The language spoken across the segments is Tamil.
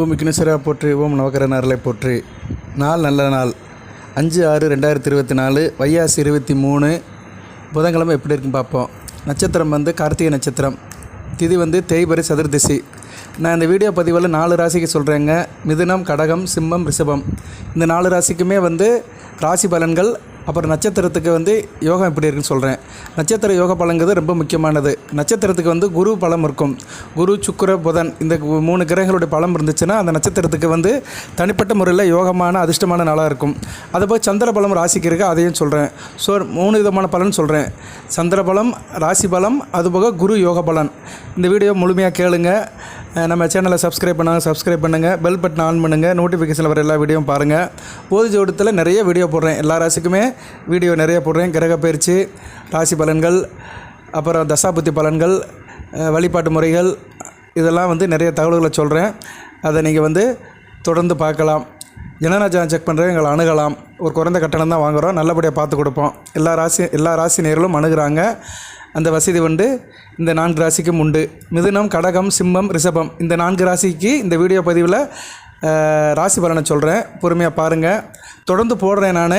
ஓம் விக்னேஸ்வரா போற்றி ஓம் நவகரனார்களை போற்றி. நாள் நல்ல நாள். அஞ்சு ஆறு ரெண்டாயிரத்தி இருபத்தி நாலு வையாசி இருபத்தி மூணு. புதன்கிழமை எப்படி இருக்குன்னு பார்ப்போம். நட்சத்திரம் வந்து கார்த்திகை நட்சத்திரம். திதி வந்து தேய்பரி சதுர்திசி. நான் இந்த வீடியோ பதிவில் நாலு ராசிக்கு சொல்கிறேங்க மிதுனம் கடகம் சிம்மம் ரிஷபம். இந்த நாலு ராசிக்குமே வந்து ராசி பலன்கள் அப்புறம் நட்சத்திரத்துக்கு வந்து யோகம் எப்படி இருக்குன்னு சொல்கிறேன் நட்சத்திர யோக பலங்கிறது ரொம்ப முக்கியமானது. நட்சத்திரத்துக்கு வந்து குரு பலம் இருக்கும். குரு சுக்கர புதன் இந்த மூணு கிரகங்களுடைய பலம் இருந்துச்சுன்னா அந்த நட்சத்திரத்துக்கு வந்து தனிப்பட்ட முறையில் யோகமான அதிர்ஷ்டமான நாளாக இருக்கும். அதுபோல் சந்திர பலம் ராசிக்கு இருக்குது அதையும் சொல்கிறேன் ஸோ மூணு விதமான பலன் சொல்கிறேன் சந்திர பலம் ராசி பலம் அதுபோக குரு யோக பலன். இந்த வீடியோ முழுமையாக கேளுங்க. நம்ம சேனலை சப்ஸ்கிரைப் பண்ணாங்க சப்ஸ்கிரைப் பண்ணுங்கள் பெல் பட்டன் ஆன் பண்ணுங்கள் நோட்டிஃபிகேஷனில் வர எல்லா வீடியோவும் பாருங்கள் போது ஜோடத்தில் நிறைய வீடியோ போடுறேன். எல்லா ராசிக்குமே வீடியோ நிறைய போடுறேன். கிரகப்பயிற்சி ராசி பலன்கள் அப்புறம் தசாபுத்தி பலன்கள் வழிபாட்டு முறைகள் இதெல்லாம் வந்து நிறைய தகவல்களை சொல்கிறேன் அதை நீங்கள் வந்து தொடர்ந்து பார்க்கலாம். ஜனராஜா செக் பண்ணுறேன் எங்களை அணுகலாம். ஒரு குறைந்த கட்டணம் தான் வாங்குகிறோம் நல்லபடியாக பார்த்து கொடுப்போம். எல்லா ராசி எல்லா ராசி நேர்களும் அணுகிறாங்க. அந்த வசதி வந்து இந்த நான்கு ராசிக்கும் உண்டு. மிதுனம் கடகம் சிம்மம் ரிஷபம். இந்த நான்கு ராசிக்கு இந்த வீடியோ பதிவில் ராசி பலனை சொல்கிறேன் பொறுமையாக பாருங்கள் தொடர்ந்து போடுறேன் நான்.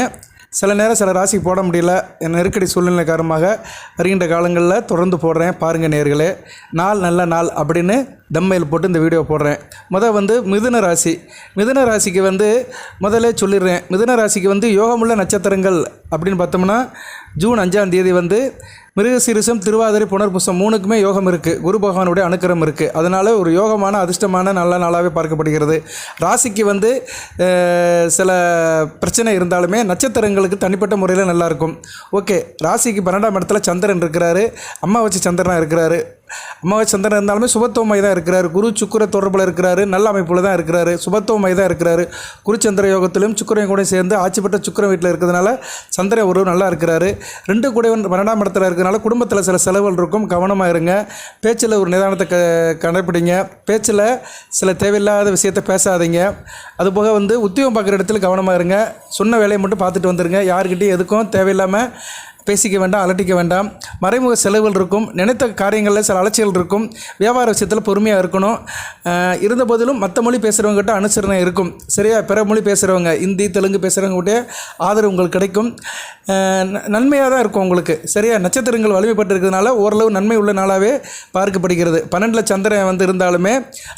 சில நேரம் சில ராசிக்கு போட முடியல. என் நெருக்கடி சூழ்நிலை காரணமாக வருகின்ற காலங்களில் தொடர்ந்து போடுறேன். பாருங்கள் நேர்களே நாள் நல்ல நாள் அப்படின்னு தம்மையில் போட்டு இந்த வீடியோ போடுறேன். முதல் வந்து மிதுன ராசி. மிதுன ராசிக்கு வந்து முதல்ல சொல்லிடுறேன். மிதுன ராசிக்கு வந்து யோகமுள்ள நட்சத்திரங்கள் அப்படின்னு பார்த்தோம்னா ஜூன் அஞ்சாம் தேதி வந்து மிருகசீரிசம் திருவாதிரை புனர்பூசம் மூணுக்குமே யோகம் இருக்குது குரு பகவானுடைய அனுக்கிரம் இருக்குது அதனால் ஒரு யோகமான அதிர்ஷ்டமான நல்ல நாளாகவே பார்க்கப்படுகிறது. ராசிக்கு வந்து சில பிரச்சனை இருந்தாலுமே நட்சத்திரங்களுக்கு தனிப்பட்ட முறையில் நல்லாயிருக்கும் ஓகே ராசிக்கு பன்னெண்டாம் இடத்துல சந்திரன் இருக்கிறாரு. அம்மா வச்சு சந்திரனாக இருக்கிறாரு. அம்மாவை சந்திரன் இருந்தாலுமே சுபத்துவமாய் தான் இருக்கிறார். குரு சுக்கர தொடர்பில் இருக்கிறாரு. நல்ல அமைப்பில் தான் இருக்கிறாரு. சுபத்துவமாய் தான் இருக்கிறாரு. குருச்சந்திர யோகத்திலும் சுக்கிரன் கூட சேர்ந்து ஆட்சி பெற்ற சுக்கரன் வீட்டில் இருக்கிறதுனால சந்திர ஒரு நல்லா இருக்கிறாரு. ரெண்டு கூட வந்து பன்னெண்டாம் இடத்துல இருக்கிறனால குடும்பத்தில் சில செலவுகள் இருக்கும். கவனமாக இருங்க. பேச்சில் ஒரு நிதானத்தை க கடைப்பிடிங்க பேச்சில் சில தேவையில்லாத விஷயத்தை பேசாதீங்க. அதுபோக வந்து உத்தியோகம் பார்க்குற இடத்துல கவனமாக இருங்க. சொன்ன வேலையை மட்டும் பார்த்துட்டு வந்துடுங்க யாருக்கிட்டையும் எதுக்கும் தேவையில்லாமல் பேசிக்க வேண்டாம் அலட்டிக்க வேண்டாம். மறைமுக செலவுகள் இருக்கும். நினைத்த காரியங்களில் சில அலட்சியல் இருக்கும். வியாபார விஷயத்தில் பொறுமையாக இருக்கணும். இருந்த போதிலும் மற்ற மொழி பேசுகிறவங்ககிட்ட அனுசரணை இருக்கும். சரியா? பிற மொழி பேசுகிறவங்க ஹிந்தி தெலுங்கு பேசுகிறவங்ககிட்ட ஆதரவு உங்களுக்கு கிடைக்கும். நன்மையாக தான் இருக்கும் உங்களுக்கு. சரியா? நட்சத்திரங்கள் வலிமைப்பட்டு இருக்கிறதுனால ஓரளவு நன்மை உள்ள நாளாகவே பார்க்கப்படுகிறது. பன்னெண்டில் சந்திரன் வந்து இருந்தாலுமே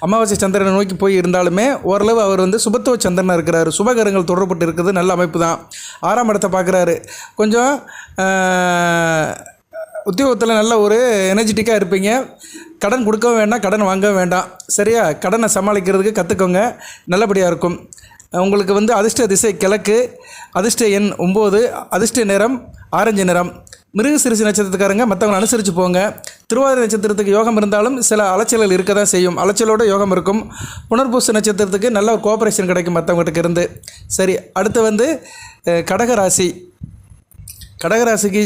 அமாவாசை சந்திரனை நோக்கி போய் இருந்தாலுமே ஓரளவு அவர் வந்து சுபத்துவ சந்திரனாக இருக்கிறார். சுபகரங்கள் தொடர்பட்டு இருக்கிறது நல்ல அமைப்பு தான். ஆறாம் இடத்தை பார்க்குறாரு. கொஞ்சம் உத்தியோகத்தில் நல்ல ஒரு எனர்ஜெட்டிக்காக இருப்பீங்க. கடன் கொடுக்கவும் வேண்டாம் கடன் வாங்கவும் வேண்டாம். சரியா? கடனை சமாளிக்கிறதுக்கு கற்றுக்கோங்க நல்லபடியாக இருக்கும். உங்களுக்கு வந்து அதிர்ஷ்ட திசை கிழக்கு அதிர்ஷ்ட எண் ஒம்பது அதிர்ஷ்ட நிறம் ஆரஞ்சு நிறம். மிருக சிறுசு நட்சத்திரத்துக்காரங்க மற்றவங்களை அனுசரித்து போங்க. திருவாதிரை நட்சத்திரத்துக்கு யோகம் இருந்தாலும் சில அலைச்சல்கள் இருக்க தான் செய்யும். அலைச்சலோட யோகம் இருக்கும். புனர்பூச நட்சத்திரத்துக்கு நல்ல ஒரு கோஆப்ரேஷன் கிடைக்கும் மற்றவங்ககிட்ட இருந்து. சரி அடுத்து வந்து கடகராசி. கடகராசிக்கு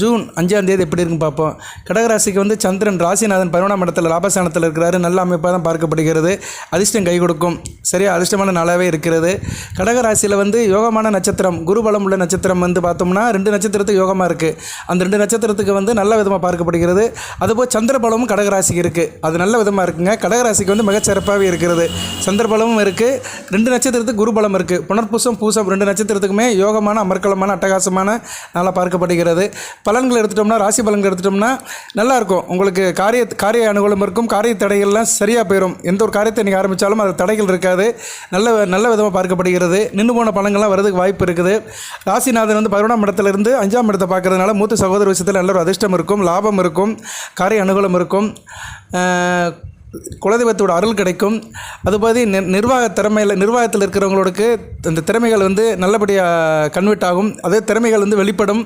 ஜூன் அஞ்சாம் தேதி எப்படி இருக்குன்னு பார்ப்போம். கடகராசிக்கு வந்து சந்திரன் ராசிநாதன் பதினொன்றாம் இடத்துல லாபஸ்தானத்தில் இருக்கிறாரு. நல்ல அமைப்பாக தான் பார்க்கப்படுகிறது. அதிர்ஷ்டம் கை கொடுக்கும். சரியா? அதிர்ஷ்டமான நாளாகவே இருக்கிறது. கடகராசியில் வந்து யோகமான நட்சத்திரம் குருபலம் உள்ள நட்சத்திரம் வந்து பார்த்தோம்னா ரெண்டு நட்சத்திரத்துக்கு யோகமாக இருக்குது அந்த ரெண்டு நட்சத்திரத்துக்கு வந்து நல்ல விதமாக பார்க்கப்படுகிறது. அதுபோல் சந்திரபலமும் கடகராசிக்கு இருக்குது அது நல்ல விதமாக இருக்குங்க. கடகராசிக்கு வந்து மிகச்சிறப்பாகவே இருக்கிறது. சந்திரபலமும் இருக்குது ரெண்டு நட்சத்திரத்துக்கு குருபலம் இருக்குது புனர்பூசம் பூசம் ரெண்டு நட்சத்திரத்துக்குமே யோகமான அமர்க்கலமான அட்டகாசமான நல்லா பார்க்கப்படுகிறது. பலன்கள் எடுத்துட்டோம்னா ராசி பலன்கள் எடுத்துட்டோம்னா நல்லா இருக்கும் உங்களுக்கு காரிய காரிய அனுகூலம் இருக்கும். காரிய தடைகள்லாம் சரியாக போயிடும் எந்த ஒரு காரியத்தை நீங்கள் ஆரம்பித்தாலும் அது தடைகள் இருக்காது. நல்ல நல்ல விதமாக பார்க்கப்படுகிறது. நின்று போன பலன்கள்லாம் வரதுக்கு வாய்ப்பு இருக்குது. ராசிநாதன் வந்து பதினொன்றாம் இடத்துலேருந்து அஞ்சாம் இடத்தை பார்க்கறதுனால மூத்த சகோதர விஷயத்தில் நல்ல ஒரு அதிர்ஷ்டம் இருக்கும். லாபம் இருக்கும். காரிய அனுகூலம் இருக்கும். குலதெய்வத்தோட அருள் கிடைக்கும். அதுபோது நி நிர்வாக திறமையில் நிர்வாகத்தில் இருக்கிறவங்களுக்கு இந்த திறமைகள் வந்து நல்லபடியாக கன்வெர்ட் ஆகும். அதே திறமைகள் வந்து வெளிப்படும்.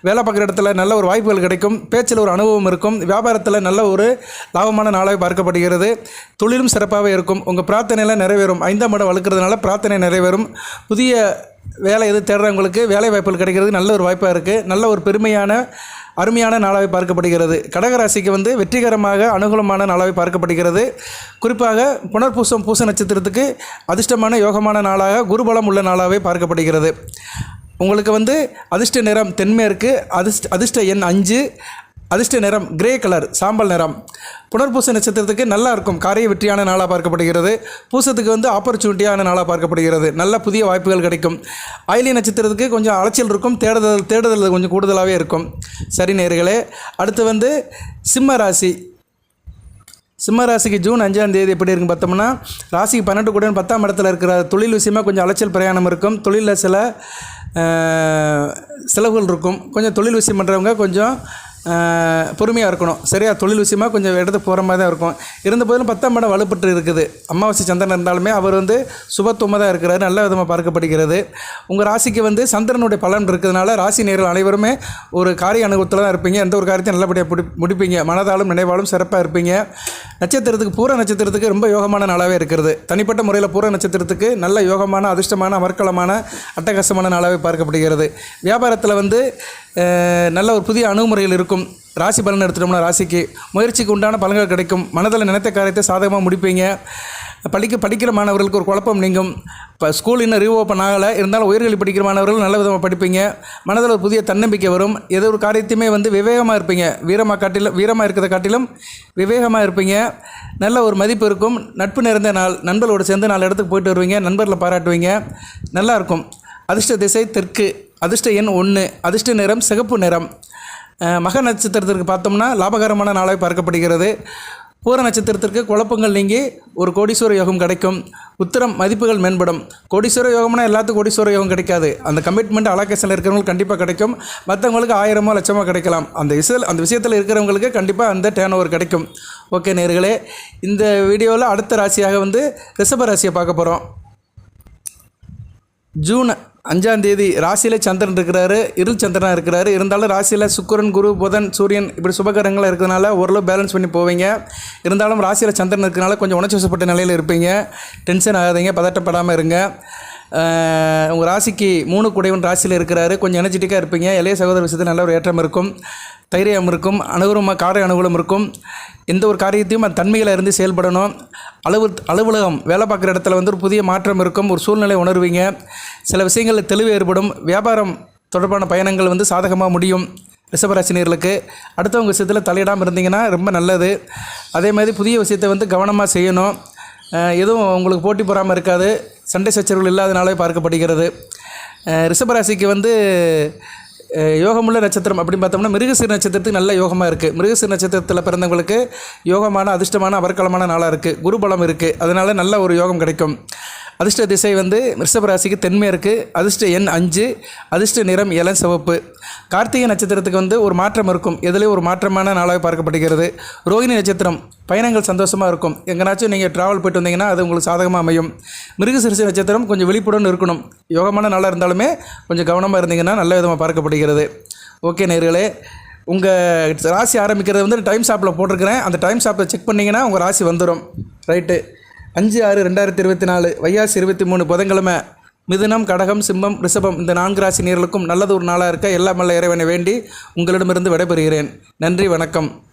வேலை பார்க்குற இடத்துல நல்ல ஒரு வாய்ப்புகள் கிடைக்கும். பேச்சில் ஒரு அனுபவம் இருக்கும். வியாபாரத்தில் நல்ல ஒரு லாபமான நாளாக பார்க்கப்படுகிறது. தொழிலும் சிறப்பாகவே இருக்கும். உங்கள் பிரார்த்தனையெல்லாம் நிறைவேறும். ஐந்தாம் இடம் வளர்க்குறதுனால பிரார்த்தனை நிறைவேறும். புதிய வேலை எது தேடுறவங்களுக்கு வேலை வாய்ப்புகள் கிடைக்கிறது. நல்ல ஒரு வாய்ப்பாக இருக்குது நல்ல ஒரு பெருமையான அருமையான நாளாக பார்க்கப்படுகிறது. கடகராசிக்கு வந்து வெற்றிகரமாக அனுகூலமான நாளாக பார்க்கப்படுகிறது. குறிப்பாக புனர்பூசம் பூச நட்சத்திரத்துக்கு அதிர்ஷ்டமான யோகமான நாளாக குருபலம் உள்ள நாளாகவே பார்க்கப்படுகிறது. உங்களுக்கு வந்து அதிர்ஷ்ட நிறம் தென்மேற்கு அதிர்ஷ்ட அதிர்ஷ்ட எண் அஞ்சு அதிர்ஷ்ட நிறம் கிரே கலர் சாம்பல் நிறம். புனர்பூச நட்சத்திரத்துக்கு நல்லா இருக்கும். காரிய வெற்றியான நாளாக பார்க்கப்படுகிறது. பூசத்துக்கு வந்து ஆப்பர்ச்சுனிட்டியான நாளாக பார்க்கப்படுகிறது. நல்ல புதிய வாய்ப்புகள் கிடைக்கும். ஆயிலி நட்சத்திரத்துக்கு கொஞ்சம் அலைச்சல் இருக்கும். தேடுதல் தேடுதல் கொஞ்சம் கூடுதலாகவே இருக்கும். சரி நேர்களே அடுத்து வந்து சிம்ம ராசி. சிம்ம ராசிக்கு ஜூன் அஞ்சாம் தேதி எப்படி இருக்குன்னு பார்த்தோம்னா ராசிக்கு பன்னெண்டு கூட பத்தாம் இடத்துல இருக்கிற தொழில் விஷயமா கொஞ்சம் அலைச்சல் பிரயாணம் இருக்கும். தொழிலில் சில செலவுகள் இருக்கும். கொஞ்சம் தொழில் விஷயம் பண்ணுறவங்க கொஞ்சம் பொறுமையாக இருக்கணும். சரியா? தொழில் விஷயமாக கொஞ்சம் இடத்துக்கு போகிற மாதிரி தான் இருக்கும். இருந்த போதிலும் பத்தாம் இடம் வலுப்பட்டு இருக்குது. அமாவாசை சந்திரன் இருந்தாலுமே அவர் வந்து சுபத்துவமாக தான் இருக்கிறாரு. நல்ல விதமாக பார்க்கப்படுகிறது. உங்கள் ராசிக்கு வந்து சந்திரனுடைய பலன் இருக்கிறதுனால ராசி நேர்கள் அனைவருமே ஒரு காரிய அனுபவத்தில் தான் இருப்பீங்க. எந்த ஒரு காரியத்தையும் நல்லபடியாக பிடி முடிப்பீங்க. மனதாலும் நினைவாலும் சிறப்பாக இருப்பீங்க. நட்சத்திரத்துக்கு பூர நட்சத்திரத்துக்கு ரொம்ப யோகமான நாளாகவே இருக்கிறது. தனிப்பட்ட முறையில் பூர நட்சத்திரத்துக்கு நல்ல யோகமான அதிர்ஷ்டமான அமர்க்கலமான அட்டகாசமான நாளாகவே பார்க்கப்படுகிறது. வியாபாரத்தில் வந்து நல்ல ஒரு புதிய அணுகுமுறைகள் இருக்கும். ராசி பலன் எடுத்துட்டோம்னா ராசிக்கு முயற்சிக்கு உண்டான பலன்கள் கிடைக்கும். மனதில் நினைத்த காரியத்தை சாதகமாக முடிப்பீங்க. படிக்க படிக்கிற மாணவர்களுக்கு ஒரு குழப்பம் நீங்கும். இப்போ ஸ்கூல் இன்னும் ரீஓப்பன் ஆகலை. இருந்தாலும் உயர்கல்வி படிக்கிற மாணவர்கள் நல்ல விதமாக படிப்பீங்க. மனதில் ஒரு புதிய தன்னம்பிக்கை வரும். ஏதோ ஒரு காரியத்தையுமே வந்து விவேகமாக இருப்பீங்க. வீரமாக காட்டிலும் வீரமாக இருக்கிறத காட்டிலும் விவேகமாக இருப்பீங்க. நல்ல ஒரு மதிப்பு இருக்கும். நட்பு நிறைந்த நாள் நண்பர்களோடு சேர்ந்து நாலு இடத்துக்கு போயிட்டு வருவீங்க. நண்பர்களை பாராட்டுவீங்க. நல்லாயிருக்கும் அதிர்ஷ்ட திசை தெற்கு அதிர்ஷ்ட எண் ஒன்று அதிர்ஷ்ட நிறம் சிகப்பு நிறம். மக நட்சத்திரத்திற்கு பார்த்தோம்னா லாபகரமான நாளாக பார்க்கப்படுகிறது. பூர நட்சத்திரத்திற்கு குழப்பங்கள் நீங்கி ஒரு கோடீஸ்வர யோகம் கிடைக்கும். உத்தரம் மதிப்புகள் மேம்படும். கோடீஸ்வர யோகம்னா எல்லாத்துக்கும் கோடீஸ்வர யோகம் கிடைக்காது. அந்த கமிட்மெண்ட் அலாக்கேஷனில் இருக்கிறவங்களுக்கு கண்டிப்பாக கிடைக்கும். மற்றவங்களுக்கு ஆயிரமோ லட்சமோ கிடைக்கலாம். அந்த விஷயத்தில் அந்த விஷயத்தில் இருக்கிறவங்களுக்கு கண்டிப்பாக அந்த டேர்ன் ஓவர் கிடைக்கும். ஓகே நேர்களே இந்த வீடியோவில் அடுத்த ராசியாக வந்து ரிஷப ராசியை பார்க்க போகிறோம் ஜூன் அஞ்சாம் தேதி ராசியில் சந்திரன் இருக்கிறாரு இருள் சந்திரனாக இருக்கிறாரு. இருந்தாலும் ராசியில் சுக்கிரன் குரு புதன் சூரியன் இப்படி சுபகரங்களாக இருக்கிறதுனால ஓரளவு பேலன்ஸ் பண்ணி போவீங்க. இருந்தாலும் ராசியில் சந்திரன் இருக்கிறனால கொஞ்சம் உணர்ச்சி வசப்பட்ட நிலையில் இருப்பீங்க. டென்ஷன் ஆகாதீங்க பதட்டப்படாமல் இருங்க. உங்கள் ராசிக்கு மூணு குடைவன் ராசியில் இருக்கிறாரு. கொஞ்சம் எனர்ஜெட்டிக்காக இருப்பீங்க. இளைய சகோதர விஷயத்தில் நல்ல ஒரு ஏற்றம் இருக்கும். தைரியம் இருக்கும் அனுகூலமாக காரை அனுகூலம் இருக்கும் எந்த ஒரு காரியத்தையும் அந்த தன்மையில் இருந்து செயல்படணும். அலுவல் அலுவலகம் வேலை பார்க்குற இடத்துல வந்து ஒரு புதிய மாற்றம் இருக்கும் ஒரு சூழ்நிலை உணர்வீங்க. சில விஷயங்களில் தெளிவு ஏற்படும். வியாபாரம் தொடர்பான பயணங்கள் வந்து சாதகமாக முடியும். ரிஷபராசினியர்களுக்கு அடுத்தவங்க விஷயத்தில் தலையிடாமல் இருந்தீங்கன்னா ரொம்ப நல்லது. அதே மாதிரி புதிய விஷயத்தை வந்து கவனமாக செய்யணும். எதுவும் உங்களுக்கு போட்டி போகாமல் இருக்காது. சண்டை சச்சரவுகள் இல்லாதனாலே பார்க்கப்படுகிறது. ரிஷபராசிக்கு வந்து யோகமுள்ள நட்சத்திரம் அப்படின்னு பார்த்தோம்னா மிருகசீர் நட்சத்திரத்துக்கு நல்ல யோகமாக இருக்குது மிருகசீர் நட்சத்திரத்தில் பிறந்தவங்களுக்கு யோகமான அதிர்ஷ்டமான அபர்க்கலமான நாளாக இருக்குது குருபலம் இருக்குது அதனால் நல்ல ஒரு யோகம் கிடைக்கும். அதிர்ஷ்ட திசை வந்து ரிஷபராசிக்கு தென்மேற்கு அதிர்ஷ்ட எண் அஞ்சு அதிர்ஷ்ட நிறம் இளம் சிவப்பு. கார்த்திகை நட்சத்திரத்துக்கு வந்து ஒரு மாற்றம் இருக்கும். எதுலேயும் ஒரு மாற்றமான நாளாக பார்க்கப்படுகிறது. ரோகிணி நட்சத்திரம் பயணங்கள் சந்தோஷமாக இருக்கும். எங்கேனாச்சும் நீங்கள் ட்ராவல் போயிட்டு வந்தீங்கன்னா அது உங்களுக்கு சாதகமாக அமையும். மிருகசிரிசி நட்சத்திரம் கொஞ்சம் விழிப்புடன் இருக்கணும். யோகமான நாளாக இருந்தாலுமே கொஞ்சம் கவனமாக இருந்தீங்கன்னா நல்ல விதமாக பார்க்கப்படுகிறது. ஓகே நேர்களே உங்கள் ராசி ஆரம்பிக்கிறது வந்து டைம் ஷாப்பில் போட்டிருக்கிறேன். அந்த டைம் ஷாப்பில் செக் பண்ணிங்கன்னா உங்கள் ராசி வந்துடும் ரைட்டு அஞ்சு ஆறு ரெண்டாயிரத்தி இருபத்தி நாலு வையாசி இருபத்தி மூணு புதன்கிழமை மிதுனம் கடகம் சிம்மம் ரிஷபம் இந்த நான்கு ராசி நேர்களுக்கும் நல்லது ஒரு நாளாக இருக்க. எல்லாம் நல்ல இறைவனை வேண்டி உங்களிடமிருந்து விடைபெறுகிறேன். நன்றி வணக்கம்.